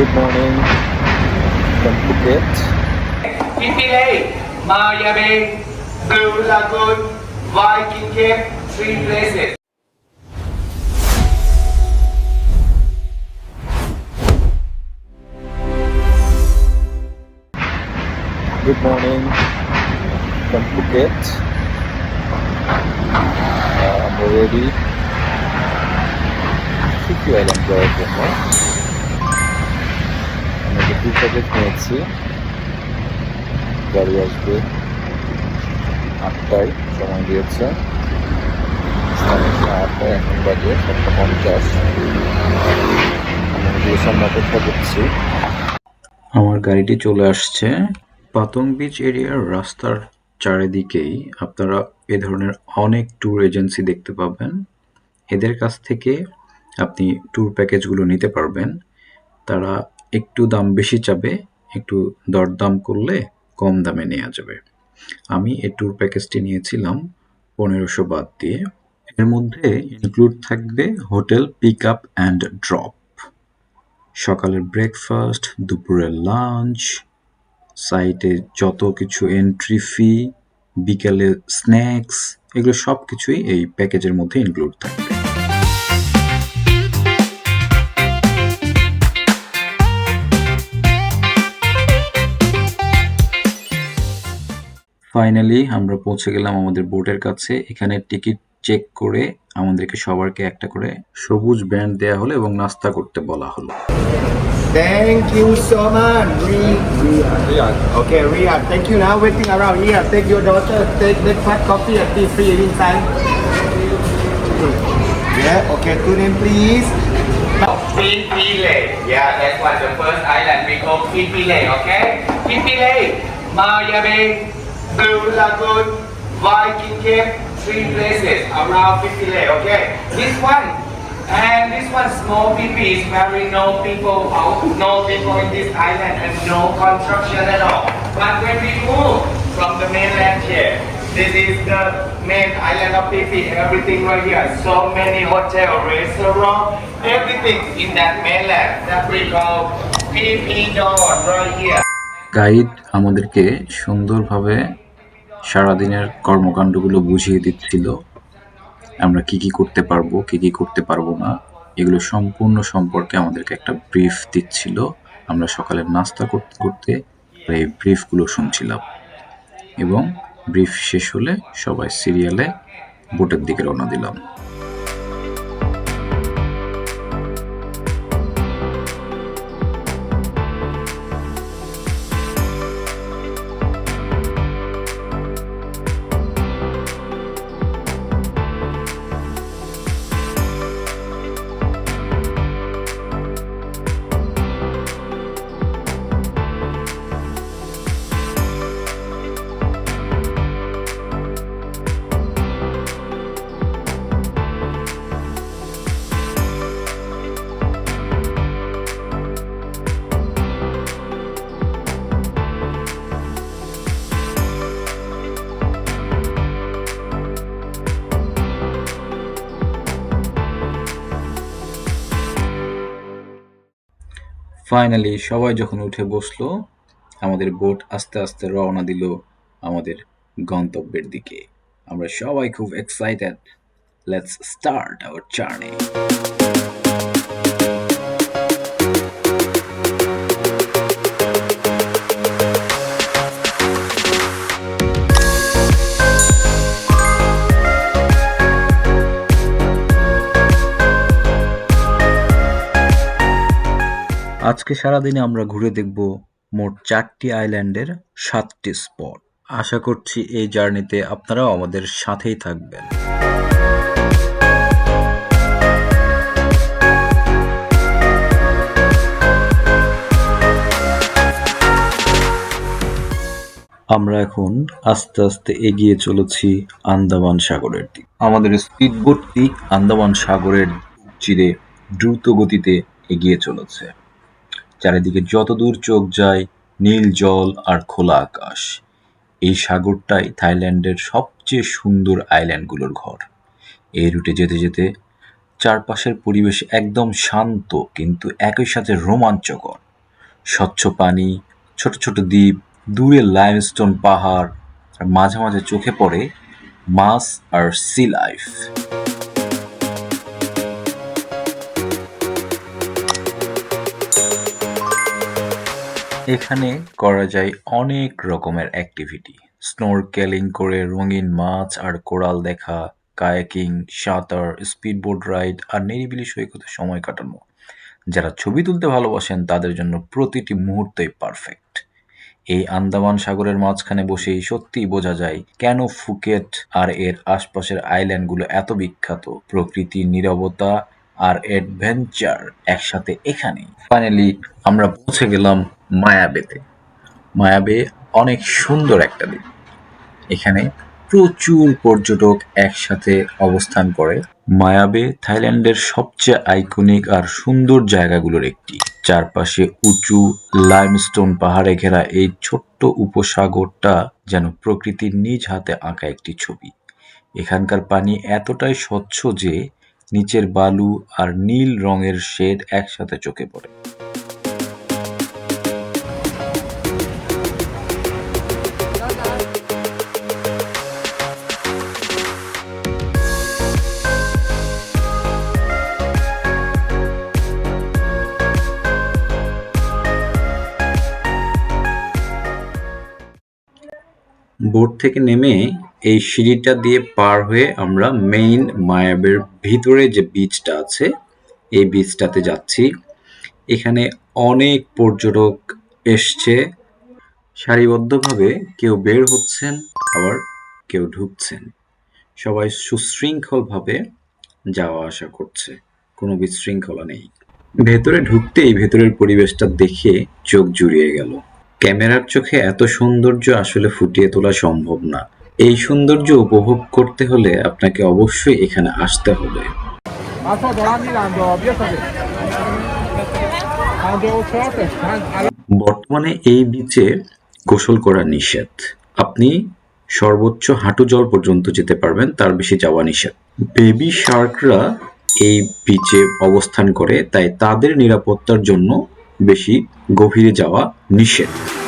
Good morning from Phuket. Ipilay, Maya Bay, Blue Lagoon, Viking Cape, three places. Good morning from Phuket. Uh, I'm already. I think you will enjoy it more. Two package নিয়েছি। গাড়ি আসবে। আটটায় সময় দিয়েছে। আটটায় এখন বাজে, সাতটা পঞ্চাশ। করছি। আমার গাড়িটি চলে আসছে পাতং বিচ এরিয়ার রাস্তার চারিদিকেই। আপনারা এ ধরনের অনেক ট্যুর এজেন্সি দেখতে পাবেন। এদের কাছ থেকে আপনি ট্যুর প্যাকেজগুলো নিতে পারবেন। তারা একটু দাম বেশি চাবে, একটু দরদাম করলে কম দামে নেওয়া যাবে। আমি এই ট্যুর প্যাকেজটি নিয়েছিলাম পনেরোশো বাদ দিয়ে। এর মধ্যে ইনক্লুড থাকবে hotel pick up and drop সকালের ব্রেকফাস্ট দুপুরের লাঞ্চ সাইটে যত কিছু এন্ট্রি ফি বিকেলে স্ন্যাক্স এগুলো সব কিছুই এই প্যাকেজের মধ্যে ইনক্লুড থাকবে। ফাইনালি আমরা পৌঁছে গেলাম আমাদের বোর্ডের কাছে। এখানে টিকিট চেক করে আমাদেরকে সবারকে একটা করে সবুজ ব্যান্ড দেয়া হলো এবং নাস্তা করতে বলা হলো। Thank you so much okay R thank you now waiting around here take your daughter take breakfast coffee at the free any time yeah okay to name please Phi Phi Le yeah that was the first island we call Phi Phi Le okay Phi Phi Le মা yeah Bay, Blue Lagoon, Viking Cape, three places around Pipilay, okay? This one, and this one small PP is very no people out, no people in this island and no construction at all. But when we move from the mainland here, this is the main island of PP, everything right here. So many hotel, restaurant, everything in that mainland that we call PP Dawn right here. Guide আমাদেরকে সুন্দরভাবে সারাদিনের কর্মকাণ্ডগুলো বুঝিয়ে দিচ্ছিল, আমরা কি কি করতে পারব, কি কি করতে পারব না, এগুলো সম্পূর্ণ সম্পর্কে আমাদেরকে একটা ব্রিফ দিচ্ছিল। আমরা সকালে নাস্তা করতে করতে এই ব্রিফগুলো শুনছিলাম। এবং ব্রিফ শেষ হলে সবাই সিরিয়ালে বোটের দিকে রওনা দিলাম। ফাইনালি সবাই যখন উঠে বসল, আমাদের বোট আস্তে আস্তে রওনা দিল আমাদের গন্তব্যের দিকে। আমরা সবাই খুব excited let's start our journey আজকে সারাদিনে আমরা ঘুরে দেখব মোট চারটি আইল্যান্ডের সাতটি স্পট। আশা করছি এই জার্নিতে আপনারাও আমাদের সাথেই থাকবেন। আমরা এখন আস্তে আস্তে এগিয়ে চলেছি আন্দামান সাগরের দিক। আমাদের স্পিডবোটটি আন্দামান সাগরের চিরে দ্রুত গতিতে এগিয়ে চলেছে। চারিদিকে যত দূর চোখ যায় নীল জল আর খোলা আকাশ। এই সাগরটাই থাইল্যান্ডের সবচেয়ে সুন্দর আইল্যান্ডগুলোর ঘর। এই রুটে যেতে যেতে চারপাশের পরিবেশ একদম শান্ত কিন্তু একই সাথে রোমাঞ্চকর। স্বচ্ছ পানি, ছোট ছোট দ্বীপ, দূরে লাইমস্টোন পাহাড়, আর মাঝে মাঝে চোখে পড়ে মাছ আর সি লাইফ এখানে করা যায় অনেক রকমের অ্যাক্টিভিটি স্নোরকেলিং করে রঙিন মাছ আর কোরাল দেখা কায়াকিং সাঁতার স্পিডবোট রাইড আর নিরিবিলি সৈকতে সময় কাটানো। যারা ছবি তুলতে ভালোবাসেন, তাদের জন্য প্রতিটি মুহূর্তই পারফেক্ট এই আন্দামান সাগরের মাঝখানে বসেই সত্যিই বোঝা যায় কেন ফুকেট আর এর আশপাশের আইল্যান্ডগুলো এত বিখ্যাত। প্রকৃতির নীরবতা আর অ্যাডভেঞ্চার একসাথে এখানেই। ফাইনালি আমরা পৌঁছে গেলাম মায়াবেতে। মায়াবে অনেক সুন্দর একটা দ্বীপ। এখানে প্রচুর পর্যটক একসাথে অবস্থান করে। মায়াবে থাইল্যান্ডের সবচেয়ে আইকনিক আর সুন্দর জায়গাগুলোর একটি। চারপাশে উঁচু লাইমস্টোন পাহাড়ে ঘেরা এই ছোট্ট উপসাগরটা যেন প্রকৃতির নিজ হাতে আঁকা একটি ছবি। এখানকার পানি এতটাই স্বচ্ছ যে নিচের বালু আর নীল রঙের শেড একসাথে চোখে পড়ে। বোট থেকে নেমে এই সিঁড়িটা দিয়ে পার হয়ে আমরা মেইন মায়াবের ভিতরে যে বিচটা আছে, এই বিচটাতে যাচ্ছি। এখানে অনেক পর্যটক এসছে। সারিবদ্ধভাবে কেউ বের হচ্ছেন, আবার কেউ ঢুকছেন। সবাই সুশৃঙ্খলভাবে যাওয়া আসা করছে। কোনো বিশৃঙ্খলা নেই। ভেতরে ঢুকতেই ভেতরের পরিবেশটা দেখে চোখ জুড়িয়ে গেল। ক্যামেরার চোখে এত সৌন্দর্য আসলে ফুটিয়ে তোলা সম্ভব না। এই সৌন্দর্য উপভোগ করতে হলে আপনাকে অবশ্যই এখানে আসতে হবে। বর্তমানে এই বিচে গোসল করা নিষেধ। আপনি সর্বোচ্চ হাঁটু জল পর্যন্ত যেতে পারবেন, তার বেশি যাওয়া নিষেধ। বেবি শার্করা এই বিচে অবস্থান করে, তাই তাদের নিরাপত্তার জন্য বেশি গভীরে যাওয়া নিষেধ।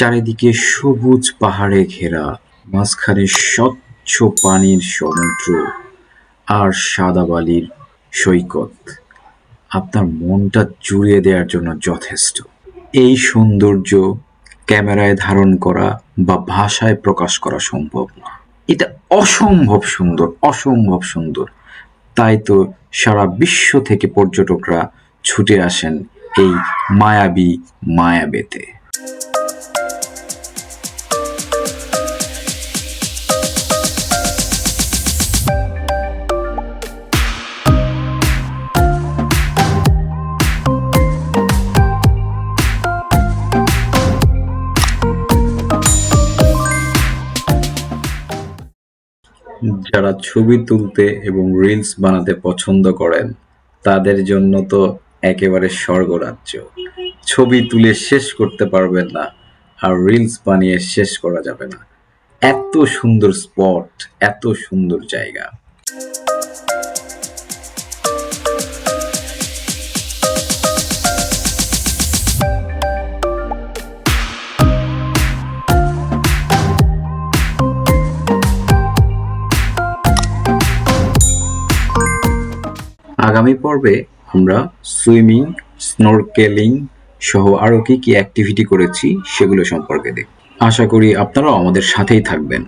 চারিদিকে সবুজ পাহাড়ে ঘেরা, মাঝখানে স্বচ্ছ পানির সমুদ্র আর সাদা বালির সৈকত। আপনার মনটা জুড়িয়ে দেওয়ার জন্য যথেষ্ট। এই সৌন্দর্য ক্যামেরায় ধারণ করা বা ভাষায় প্রকাশ করা সম্ভব না। এটা অসম্ভব সুন্দর অসম্ভব সুন্দর। তাই তো সারা বিশ্ব থেকে পর্যটকরা ছুটে আসেন এই মায়াবী মায়াবেতে। যারা ছবি তুলতে এবং রিলস বানাতে পছন্দ করেন, তাদের জন্য তো একেবারে স্বর্গরাজ্য। ছবি তুলে শেষ করতে পারবেন না, আর রিলস বানিয়ে শেষ করা যাবে না। এত সুন্দর স্পট এত সুন্দর জায়গা। আগামী পর্বে আমরা সুইমিং, স্নোরকেলিং সহ আরও কী কী অ্যাক্টিভিটি করেছি সেগুলো সম্পর্কে দেখব। আশা করি আপনারাও আমাদের সাথেই থাকবেন।